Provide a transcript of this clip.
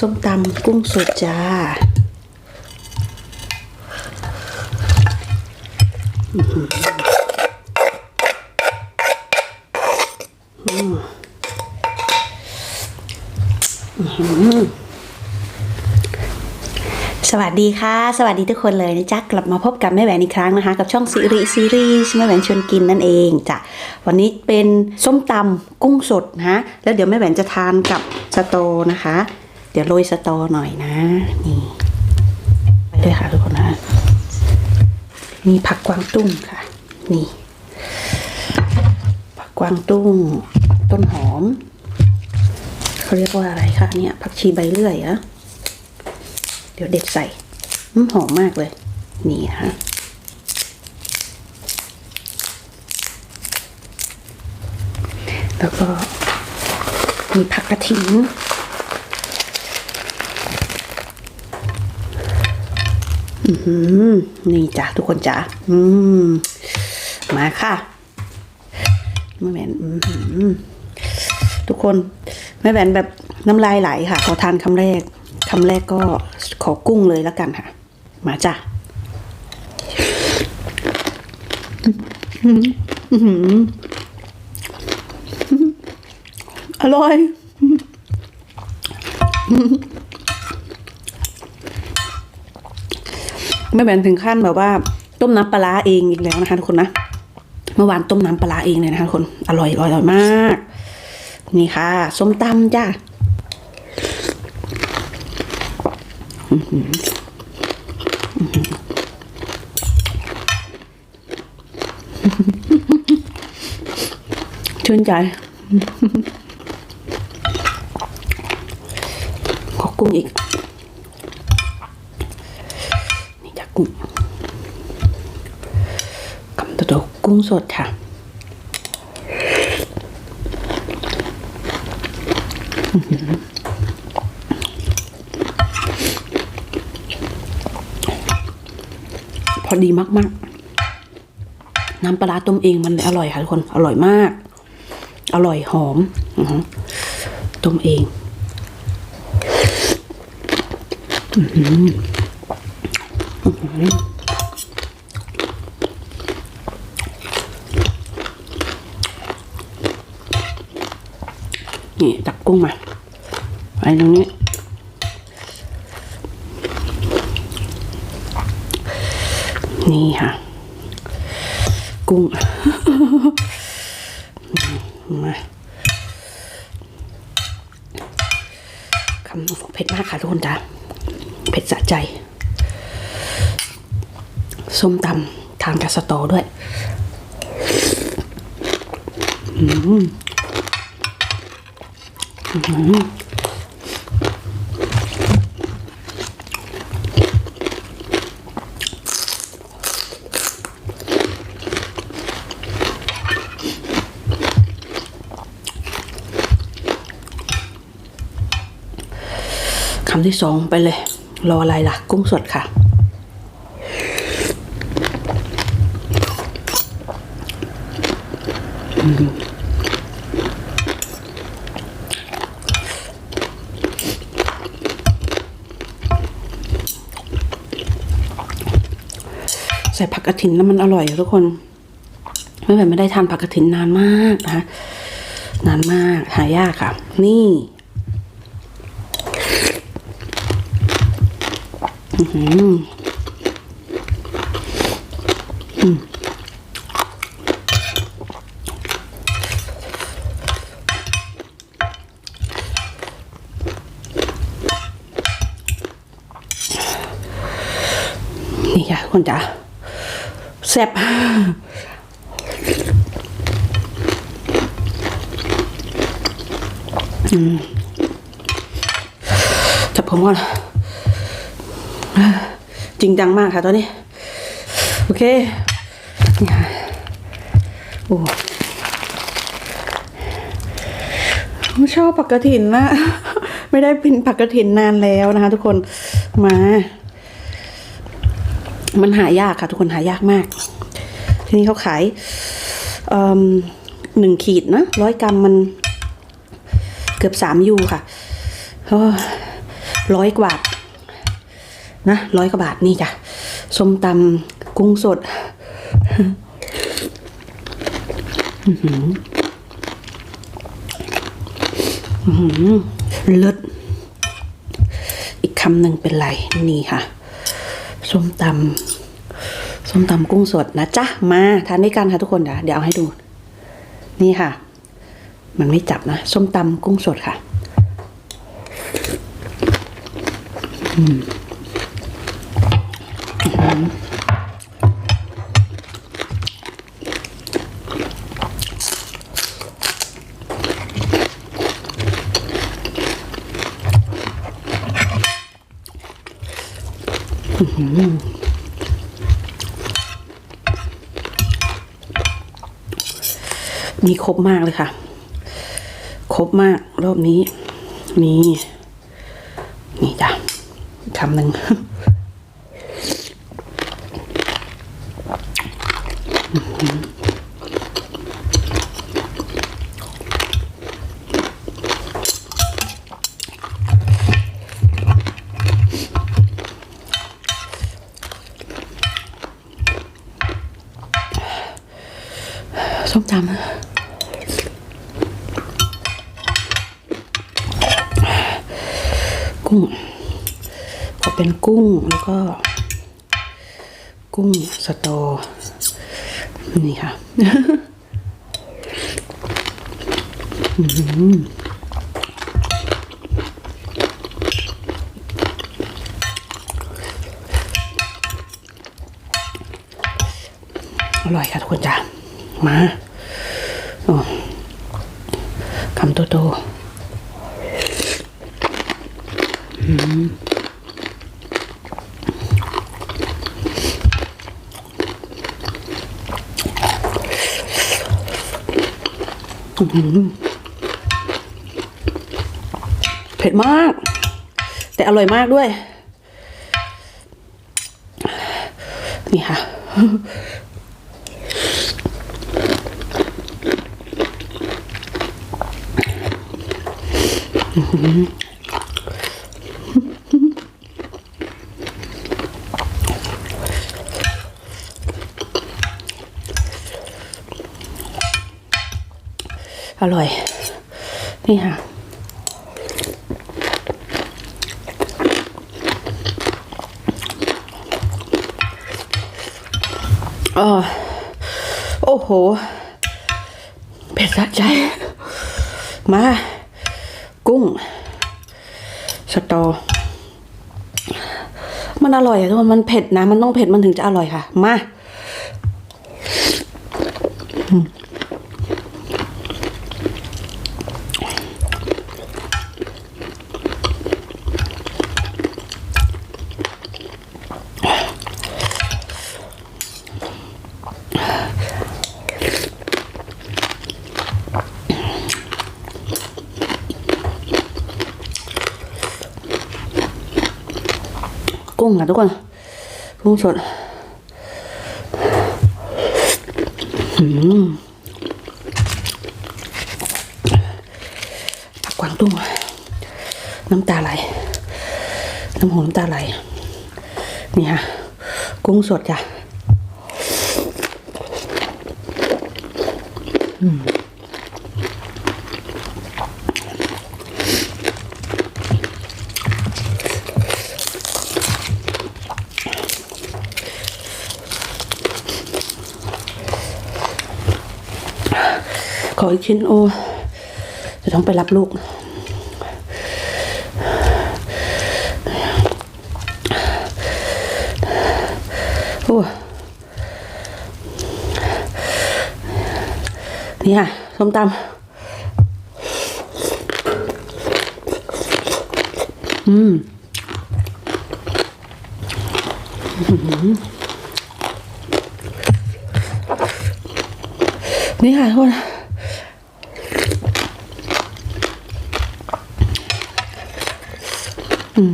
ส้มตำกุ้งสดจ้าสวัสดีค่ะ สวัสดีทุกคนเลยนะจ๊ะกลับมาพบกับแม่แหวนอีกครั้งนะคะ กับช่องซีรีส์ซีรีส์แม่แหวนชวนกินนั่นเองจ้ะวันนี้เป็นส้มตำกุ้งสดนะแล้วเดี๋ยวแม่แหวนจะทานกับสตอนะคะ ดี๋ยวโรยสตอหน่อยนะ นี่ไปด้วยค่ะทุกคนนะมีผักกวางตุ้งค่ะ นี่ ผักกวางตุ้ง ต้นหอมเขาเรียกว่าอะไรคะเนี่ย ผักชีใบเลื่อยอะเดี๋ยวเด็ดใส่หอมมากเลย นี่นะคะแล้วก็มีผักกระถิน อือหือ นี่จ้ะทุกคนจ้ะอืมมาค่ะแม่แหวนทุกคนแม่แหวนแบบน้ำลายไหลค่ะขอทานคำแรกคำแรกก็ขอกุ้งเลยแล้วกันค่ะ มาจ้ะอร่อย ไม่แบนถึงขั้นแบบว่า ต้มน้ำปลาเองอีกแล้วนะคะทุกคนนะเมื่อวานต้มน้ำปลาเองเลยนะคะทุกคนอร่อยอร่อยอร่อยมาก นี่ค่ะส้มตำจ้าชื่นใจขอกุ้งอีก กุ้งสดค่ะ พอดีมากๆ น้ำปลาต้มเองมันอร่อยค่ะทุกคน อร่อยมาก อร่อยหอมต้มเองอื้อหืออื้อหือ นี่ตักกุ้งมาไว้ตรงนี้ นี่ค่ะ กุ้งมาคำเผ็ดมากค่ะทุกคนจ้ะเผ็ดสะใจ ส้มตำทานกับสตอด้วย อืม คำที่สองไปเลย รออะไรล่ะ กุ้งสดค่ะ ใส่ผักกระถินแล้วมันอร่อยทุกคนไม่แบบไม่ได้ทานผักกระถินนานมากนะคะนานมากหายากค่ะ นี่อื้อหืออืมนี่ค่ะคนจ๋า ซ่บจับผมก่อนจริงจังมากค่ะตอนนี้ โอเคนี่ค่ะโอ้ไม่ชอบผักกระถินนะ ไม่ได้เป็นผักกระถินนานแล้วนะคะทุกคนมา มันหายากค่ะ ทุกคนหายากมาก ทีนี้เขาขายหนึ่งขีดนะร้อยกรัมมันเกือบสามยูค่ะร้อยกว่าบาทนะร้อยกว่าบาทนี่จ้ะส้มตำกุ้งสดอื้อหืออื้อหือเลิศอีกคำหนึ่งเป็นไร นี่ค่ะ ส้มตำส้มตำกุ้งสดนะจ๊ะ มาทานด้วยกันค่ะทุกคนเดี๋ยวเดี๋ยวเอาให้ดู นี่ค่ะ มันไม่จับนะส้มตำกุ้งสดค่ะมี มีครบมากเลยค่ะ ครบมากรอบนี้มีนี่จ้ะคำหนึ่งส้ มตำกุ้งก็เป็นกุ้งแล้วก็ กุ้งสตอนี่ค่ะอร่อยค่ะทุกคนจ้ะ มา คำโตโตเผ็ดมาก แต่อร่อยมากด้วย นี่ค่ะ อร่อย นี่ค่ะออโอ้โหเผ็ดสะใจ มา สตอ มันอร่อยอะทุกคนมันเผ็ดนะ มันต้องเผ็ดมันถึงจะอร่อยค่ะ มา กุ้งค่ะทุกคน กุ้งสดผักกวางตุ้งน้ำตาไหล น้ำหูน้ำตาไหล นี่ค่ะกุ้งสดจ้ะขอ อีกชิ้นโอ้จะต้องไปรับลูก โอ้นี่ค่ะส้มตำอืมนี่ค่ะทุกคน อืม